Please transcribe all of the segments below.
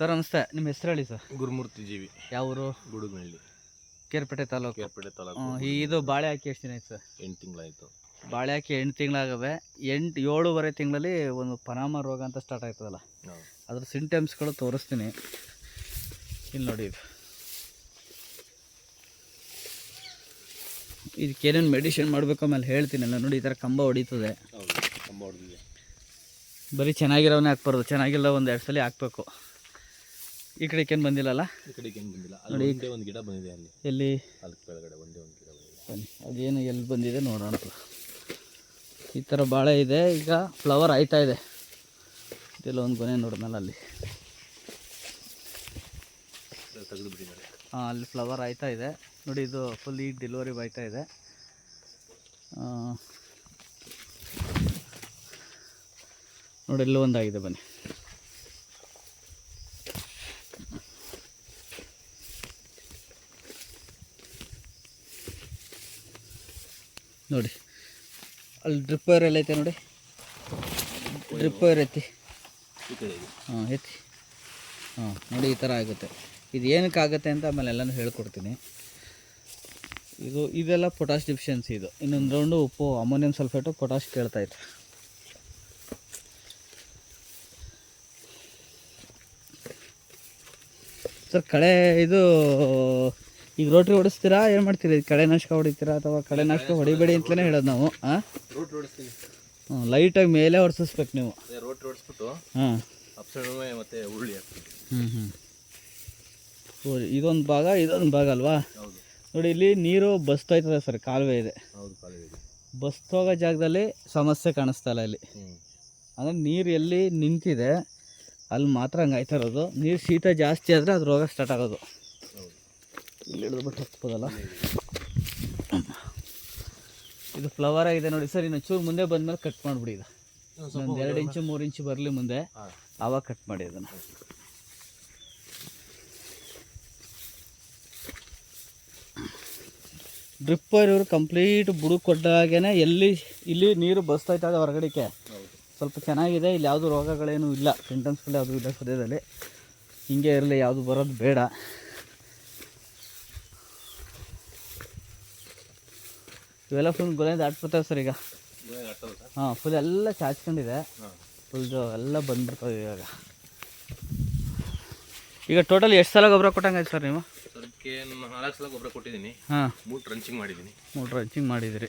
Sir ನಮಸ್ತೆ. ನಿಮ್ಮ ಹೆಸರು ಹೇಳಿ ಸರ್? ಗುರುಮೂರ್ತಿ ಜೀವಿ. ಯಾವ ಊರು ಗುಡುಗನಹಳ್ಳಿ ಕೇರ್ಪೇಟೆ ತಾಲೂಕು. ಕೇರ್ಪೇಟೆ ತಾಲೂಕು ಹ್ಮ್, ಈ- ಇದು ಬಾಳೆ ಹಾಕಿ ಎಷ್ಟು ದಿನ ಆಯ್ತು ಸರ್? ಎಂಟು ತಿಂಗಳಾಯಿತು. ಬಾಳೆ ಹಾಕಿ ಎಂಟು ತಿಂಗಳಾಗವೆ ಎಂಟು ಏಳುವರೆ ತಿಂಗಳಲ್ಲಿ ಒಂದು ಪನಾಮ ರೋಗ ಅಂತ ಸ್ಟಾರ್ಟ್ ಆಯ್ತದಲ್ಲ? ಅದ್ರ ಸಿಂಟಮ್ಸ್ಗಳು ತೋರಿಸ್ತೀನಿ. ಇಲ್ಲಿ ನೋಡಿ ಇದು. ಇದಕ್ಕೇನೇನು ಮೆಡಿಸಿನ್ ಮಾಡಬೇಕು ಆಮೇಲೆ ಹೇಳ್ತೀನಿ. ಎಲ್ಲ ನೋಡಿ ಈ ಥರ ಕಂಬ ಹೊಡಿತದೆ. ಹೌದು ಕಂಬ ಹೊಡೆದಿದೆ. ಬರೀ ಚೆನ್ನಾಗಿರೋವನ್ನೇ ಹಾಕ್ಬಾರ್ದು. ಚೆನ್ನಾಗಿಲ್ಲ ಒಂದು ಎರಡು ಸಲ ಹಾಕ್ಬೇಕು. ಈ ಕಡೆಗೇನು ಬಂದಿಲ್ಲಲ್ಲ? ಈ ಕಡೆ ಏನು ಬಂದಿಲ್ಲ. ಅಲ್ಲಿ ಒಂದೇ ಒಂದು ಗಿಡ ಬಂದಿದೆ ಅಲ್ಲಿ. ಎಲ್ಲಿ? ಅಲ್ಲಿ ಕೆಳಗಡೆ ಒಂದೇ ಒಂದು ಗಿಡ ಬಂದಿದೆ. ಬನ್ನಿ ಅದೇನು ಎಲ್ಲಿ ಬಂದಿದೆ ನೋಡೋಣ. ಈ ಥರ ಬಾಳೆ ಇದೆ ಈಗ ಫ್ಲವರ್ ಆಯ್ತಾ ಇದೆ. ಇದೆಲ್ಲ ಒಂದು ಗೊನೆ ನೋಡಿದ್ನಲ್ಲ ಅಲ್ಲಿ. ತೆಗೆದು ಬಿಟ್ಟಿದ್ದಾರೆ. ಹಾಂ ಅಲ್ಲಿ ಫ್ಲವರ್ ಆಯ್ತಾ ಇದೆ. ನೋಡಿ ಇದು ಫುಲ್ ಈಗ ಡೆಲಿವರಿ ಬಾಯ್ತಾ ಇದೆ. ನೋಡಿ ಎಲ್ಲೋ ಒಂದಾಗಿದೆ ಬನ್ನಿ. ನೋಡಿ. ಅಲ್ಲಿ ಡ್ರಿಪ್ ವೈರ್ ಎಲ್ಲ ಐತೆ ನೋಡಿ. ಡ್ರಿಪ್ ವೈರ್ ಐತಿ. ಹಾಂ ಐತಿ. ಹಾಂ, ನೋಡಿ ಈ ಥರ ಆಗುತ್ತೆ. ಇದು ಏನಕ್ಕೆ ಆಗುತ್ತೆ ಅಂತ ಆಮೇಲೆ ಎಲ್ಲನೂ ಹೇಳ್ಕೊಡ್ತೀನಿ. ಇದು, ಇದೆಲ್ಲ ಪೊಟ್ಯಾಶ್ ಡಿಫಿಷಿಯನ್ಸಿ ಇದು. ಇನ್ನೊಂದು ರೌಂಡು ಉಪ್ಪು ಅಮೋನಿಯಂ ಸಲ್ಫೇಟು ಪೊಟ್ಯಾಶ್ ಕೇಳ್ತಾ ಇತ್ತು. ಸರ್, ಕಳೆ ಇದು ಈಗ ರೋಟ್ರಿ ಹೊಡಿಸ್ತೀರಾ ಏನು ಮಾಡ್ತೀರಾ? ಕಳೆ ಕಳೆನಾಶಕ ಹೊಡಿತೀರಾ ಅಥವಾ ಕಳೆನಾಶಕ ಹೊಡಿಬೇಡಿ ಅಂತಲೇ ಹೇಳೋದು ನಾವು ಹಾಂ ರೋಟ್ ರೋಡಿಸ್ತೀನಿ ಹ್ಞೂ ಲೈಟಾಗಿ ಮೇಲೆ ಹೊಡೆಸಿಸ್ಬೇಕು ನೀವು. ರೋಟ್ರಿ ಹೊಡಿಸ್ಬಿಟ್ಟು ಹಾಂ. ಅಪ್ಸಣವೇ ಮತ್ತೆ ಉರುಳಿ ಹ್ಞೂ ಹ್ಞೂ ಓ ಇದೊಂದು ಭಾಗ ಇದೊಂದು ಭಾಗ ಅಲ್ವಾ? ನೋಡಿ ಇಲ್ಲಿ ನೀರು ಬಸ್ತೋಯ್ತದೆ ಸರ್ ಕಾಲುವೆ ಇದೆ. ಬಸ್ತೋಗೋ ಜಾಗದಲ್ಲಿ ಸಮಸ್ಯೆ ಕಾಣಿಸ್ತಾ ಇಲ್ಲ ಇಲ್ಲಿ. ಅಂದರೆ ನೀರು ಎಲ್ಲಿ ನಿಂತಿದೆ ಅಲ್ಲಿ ಮಾತ್ರ ಹಂಗೆ ಆಯ್ತಾ ಇರೋದು. ನೀರು ಶೀತ ಜಾಸ್ತಿ ಆದರೆ ಅದು ರೋಗ ಸ್ಟಾರ್ಟ್ ಆಗೋದು. ಇಲ್ಲಿ ಹಿಡಿದ್ಬಿಟ್ಟು ಹತ್ಬೋದಲ್ಲ ಇದು ಫ್ಲವರ್ ಆಗಿದೆ ನೋಡಿ. ಸರ್ ಇನ್ನು ಚೂರು ಮುಂದೆ ಬಂದ್ಮೇಲೆ ಕಟ್ ಮಾಡಿಬಿಡಿ ಇದು. ಒಂದು ಎರಡು ಇಂಚು ಮೂರು ಇಂಚು ಬರಲಿ ಮುಂದೆ. ಆವಾಗ ಕಟ್ ಮಾಡಿ ಅದನ್ನು. ಡ್ರಿಪ್ ಇವರು ಕಂಪ್ಲೀಟ್ ಬುಡಕ್ಕೆ ಕೊಟ್ಟಾಗೇನೆ ಎಲ್ಲಿ ಇಲ್ಲಿ ನೀರು ಬಸ್ತೈತದೆ ಹೊರಗಡೆಗೆ ಹೌದು. ಸ್ವಲ್ಪ ಚೆನ್ನಾಗಿದೆ. ಇಲ್ಲಿ ಯಾವುದು ರೋಗಗಳೇನೂ ಇಲ್ಲ. ಸಿಂಟಮ್ಸ್ಗಳು ಯಾವುದೂ ಇಲ್ಲ ಸದ್ಯದಲ್ಲಿ. ಹಿಂಗೆ ಇರಲಿ ಯಾವುದು ಬರೋದು ಬೇಡ. ಇವೆಲ್ಲ ಫುಲ್ ಗೊನೆ ದಾಟ್ಬಿಡ್ತಾವೆ ಸರ್ ಈಗ. ಹಾಂ ಫುಲ್ ಎಲ್ಲ ಚಾಚ್ಕೊಂಡಿದೆ. ಫುಲ್ ಫುಲ್ದು ಎಲ್ಲ ಬಂದ್ಬಿಡ್ತಾವೆ ಇವಾಗ. ಈಗ ಟೋಟಲ್ ಎಷ್ಟು ಸಲ ಗೊಬ್ಬರ ಕೊಟ್ಟಂಗಾಯ್ತು ಸರ್ ನೀವು? ಅದಕ್ಕೆ ನಾಲ್ಕು ಸಲ ಗೊಬ್ಬರ ಕೊಟ್ಟಿದ್ದೀನಿ. ಹಾಂ. ಮೂರು ಟ್ರಂಚಿಂಗ್ ಮಾಡಿದ್ದೀನಿ. ಮೂರು ಟ್ರಂಚಿಂಗ್ ಮಾಡಿದಿರಿ.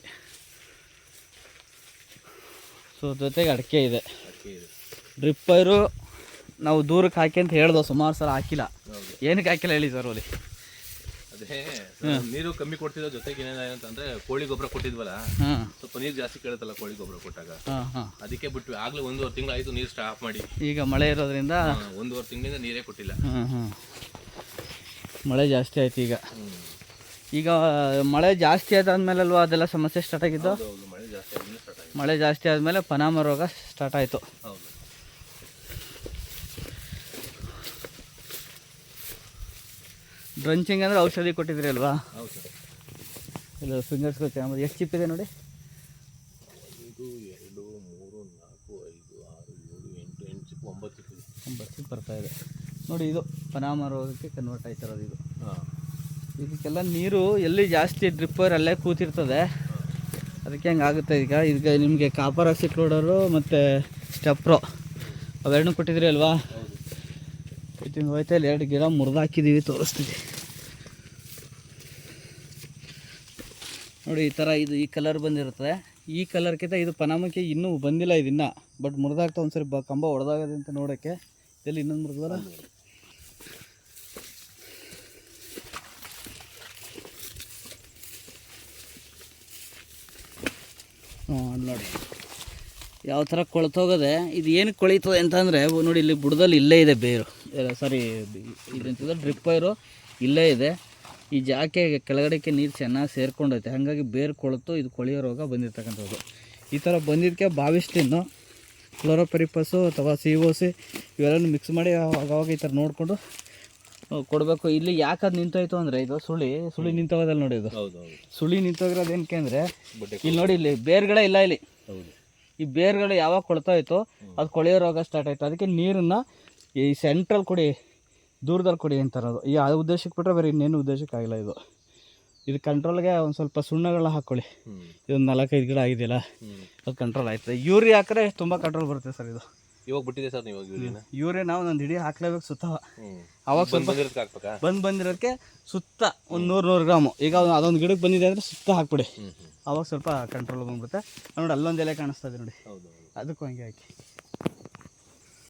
ಸೊ ಜೊತೆಗೆ ಅಡಿಕೆ ಇದೆ. ಡ್ರಿಪ್ಪರು ನಾವು ದೂರಕ್ಕೆ ಹಾಕಿ ಅಂತ ಹೇಳ್ದೋ ಸುಮಾರು ಸಲ ಹಾಕಿಲ್ಲ. ಏನಕ್ಕೆ ಹಾಕಿಲ್ಲ ಹೇಳಿ ಸರ್ ಅಲ್ಲಿ ನೀರು ಕಮ್ಮಿ ಕೊಡ್ತಿದ್ದ ಜೊತೆಗೆ ಏನಂತಂದ್ರೆ ಕೋಳಿ ಗೊಬ್ಬರ ಕೊಟ್ಟಿದ್ವಲ್ಲ ಹಾಂ ಸ್ವಲ್ಪ ನೀರು ಜಾಸ್ತಿ ಕೇಳುತ್ತಲ್ಲ ಕೋಳಿ ಗೊಬ್ಬರ ಕೊಟ್ಟಾಗ. ಹಾಂ ಹಾಂ. ಅದಕ್ಕೆ ಬಿಟ್ಟು ಆಗ್ಲೇ ಒಂದೂವರೆ ತಿಂಗಳು ಆಯ್ತು ನೀರು ಸ್ಟಾಪ್ ಮಾಡಿ. ಈಗ ಮಳೆ ಇರೋದ್ರಿಂದ ಹಾ, ಒಂದೂವರೆ ತಿಂಗಳಿಂದ ನೀರೇ ಕೊಟ್ಟಿಲ್ಲ. ಹಾಂ ಹಾಂ ಮಳೆ ಜಾಸ್ತಿ ಆಯ್ತು ಈಗ. ಹ್ಮ್. ಈಗ ಮಳೆ ಜಾಸ್ತಿ ಆದ್ಮೇಲೆ ಅಲ್ವಾ ಅದೆಲ್ಲ ಸಮಸ್ಯೆ ಸ್ಟಾರ್ಟ್ ಆಗಿದ್ದು? ಹೌದು ಹೌದು ಮಳೆ ಜಾಸ್ತಿ ಆದ್ಮೇಲೆ ಸ್ಟಾರ್ಟ್ ಆಗಿದೆ ಮಳೆ ಜಾಸ್ತಿ ಆದಮೇಲೆ ಪನಾಮ ರೋಗ ಸ್ಟಾರ್ಟ್ ಆಯ್ತು. ಹೌದು. ಡ್ರಂಚಿಂಗ್ ಅಂದರೆ ಔಷಧಿ ಕೊಟ್ಟಿದ್ರಿ ಅಲ್ವಾ? ಇಲ್ಲ ಫಿಂಗರ್ಸ್ ಚೆನ್ನಾಗಿ ಎಷ್ಟು ಚಿಪ್ ಇದೆ ನೋಡಿ? ಐದು ಎರಡು ಮೂರು ನಾಲ್ಕು ಐದು ಆರು ಏಳು ಎಂಟು ಎಂಟು ಚಿಪ್ ಒಂಬತ್ತು ಇದೆ. ಒಂಬತ್ತು ಚಿಪ್ ಬರ್ತಾ ಇದೆ. ನೋಡಿ ಇದು ಪನಾಮ ರೋಗಕ್ಕೆ ಕನ್ವರ್ಟ್ ಆಯ್ತಿರೋದು ಇದು. ಇದಕ್ಕೆಲ್ಲ ನೀರು ಎಲ್ಲಿ ಜಾಸ್ತಿ ಡ್ರಿಪ್ಪರ್ ಅಲ್ಲೇ ಕೂತಿರ್ತದೆ. ಅದಕ್ಕೆ ಹಂಗೆ ಆಗುತ್ತೆ ಈಗ. ಈಗ ನಿಮಗೆ ಕಾಪರ್ ಆಕ್ಸಿಟ್ ಲೋಡರು ಮತ್ತು ಸ್ಟೆಪ್ರೋ ಅವೆರಡನ್ನೂ ಕೊಟ್ಟಿದ್ರಿ ಅಲ್ವಾ? ಹೋಯ್ತಾ ಇಲ್ಲಿ. ಎರಡು ಗಿಡ ಮುರಿದಾಕಿದ್ದೀವಿ ತೋರಿಸ್ತೀವಿ ನೋಡಿ, ಈ ಥರ ಇದು ಈ ಕಲರ್ ಬಂದಿರುತ್ತೆ ಈ ಕಲರ್ಕಿಂತ ಇದು ಪನಾಮಕ್ಕೆ ಇನ್ನೂ ಬಂದಿಲ್ಲ ಇದನ್ನ. ಬಟ್ ಮುರಿದಾಗ್ತಾ ಒಂದ್ಸರಿ ಬ, ಕಂಬ ಹೊಡೆದಾಗದೆ ಅಂತ ನೋಡೋಕ್ಕೆ. ಇದರಲ್ಲಿ ಇನ್ನೊಂದು ಮುರಿದಲ್ಲ ನೋಡಿ. ಯಾವ ಥರ ಕೊಳ್ತೋಗದೆ, ಇದು ಏನು ಕೊಳಿತದೆ ಅಂತಂದರೆ ನೋಡಿ, ಇಲ್ಲಿ ಬುಡದಲ್ಲಿ ಇಲ್ಲೇ ಇದೆ ಬೇರು. ಸಾರಿ ಇದಂತಿದೆ ಡ್ರಿಪ್ ವೈರು ಇಲ್ಲೇ ಇದೆ. ಈ ಜಾಕೆ ಕೆಳಗಡೆಗೆ ನೀರು ಚೆನ್ನಾಗಿ ಸೇರ್ಕೊಂಡೈತೆ. ಹಾಗಾಗಿ ಬೇರು ಕೊಳತು ಇದು ಕೊಳೆಯೋ ರೋಗ ಬಂದಿರ್ತಕ್ಕಂಥದ್ದು. ಈ ಥರ ಬಂದಿದ್ದಕ್ಕೆ ಬಾವಿಸ್ಟಿನ್ನು ಕ್ಲೋರೋಪೆರಿಪಸ್ಸು ಅಥವಾ ಸಿ ಓ ಸಿ ಇವೆಲ್ಲನೂ ಮಿಕ್ಸ್ ಮಾಡಿ ಅವಾಗ ಈ ಥರ ನೋಡಿಕೊಂಡು ಕೊಡಬೇಕು. ಇಲ್ಲಿ ಯಾಕೆ ಅದು ನಿಂತೋಯ್ತು ಅಂದರೆ ಇದು ಸುಳಿ ಸುಳಿ ನಿಂತೋಗೋದಲ್ಲ ನೋಡಿ ಇದು. ಸುಳಿ ನಿಂತೋಗಿರೋದು ಏನಕ್ಕೆ ಅಂದರೆ ಇಲ್ಲಿ ನೋಡಿ ಇಲ್ಲಿ ಬೇರುಗಳೇ ಇಲ್ಲ ಇಲ್ಲಿ. ಹೌದು. ಈ ಬೇರುಗಳು ಯಾವಾಗ ಕೊಳ್ತಾ ಇತ್ತು ಅದು ಕೊಳೆಯೋ ರೋಗ ಸ್ಟಾರ್ಟ್ ಆಯಿತು. ಅದಕ್ಕೆ ನೀರನ್ನು ಈ ಸೆಂಟ್ರಲ್ ಕೊಡಿ ದೂರದಲ್ಲಿ ಕೊಡಿ ಅಂತಾರದು ಈ ಆ ಉದ್ದೇಶಕ್ಕೆ ಬಿಟ್ಟರೆ ಬೇರೆ ಇನ್ನೇನು ಉದ್ದೇಶಕ್ಕಾಗಿಲ್ಲ ಇದು. ಇದು ಕಂಟ್ರೋಲ್ಗೆ ಒಂದು ಸ್ವಲ್ಪ ಸುಣ್ಣಗಳನ್ನ ಹಾಕ್ಕೊಳ್ಳಿ ಇದೊಂದು ನಾಲ್ಕೈದು ಗಿಡ ಆಗಿದೆಯಲ್ಲ ಅದು ಕಂಟ್ರೋಲ್ ಆಯ್ತದೆ. ಯೂರಿ ಹಾಕಿದ್ರೆ ತುಂಬ ಕಂಟ್ರೋಲ್ ಬರುತ್ತೆ ಸರ್ ಇದು. ಇವಾಗ ಬಿಟ್ಟಿದೆ ಸರ್ ನೀವು ಯೂರಿಯಾ ಯೂರಿ ನಾವು ಒಂದು ಹಿಡಿ ಹಾಕ್ಲೇಬೇಕು ಸುತ್ತ. ಅವಾಗ ಬಂದು ಬಂದಿರೋದಕ್ಕೆ ಸುತ್ತ ಒಂದು ನೂರು ನೂರು ಗ್ರಾಮು. ಈಗ ಅದು- ಅದೊಂದು ಗಿಡಕ್ಕೆ ಬಂದಿದೆ ಅಂದರೆ ಸುತ್ತ ಹಾಕ್ಬಿಡಿ. ಅವಾಗ ಸ್ವಲ್ಪ ಕಂಟ್ರೋಲ್ ಬಂದ್ಬಿಡುತ್ತೆ. ನೋಡಿ ಅಲ್ಲೊಂದು ಎಲೆ ಕಾಣಿಸ್ತಾ ಇದೆ ನೋಡಿ. ಅದಕ್ಕೂ ಹಂಗೆ ಹಾಕಿ.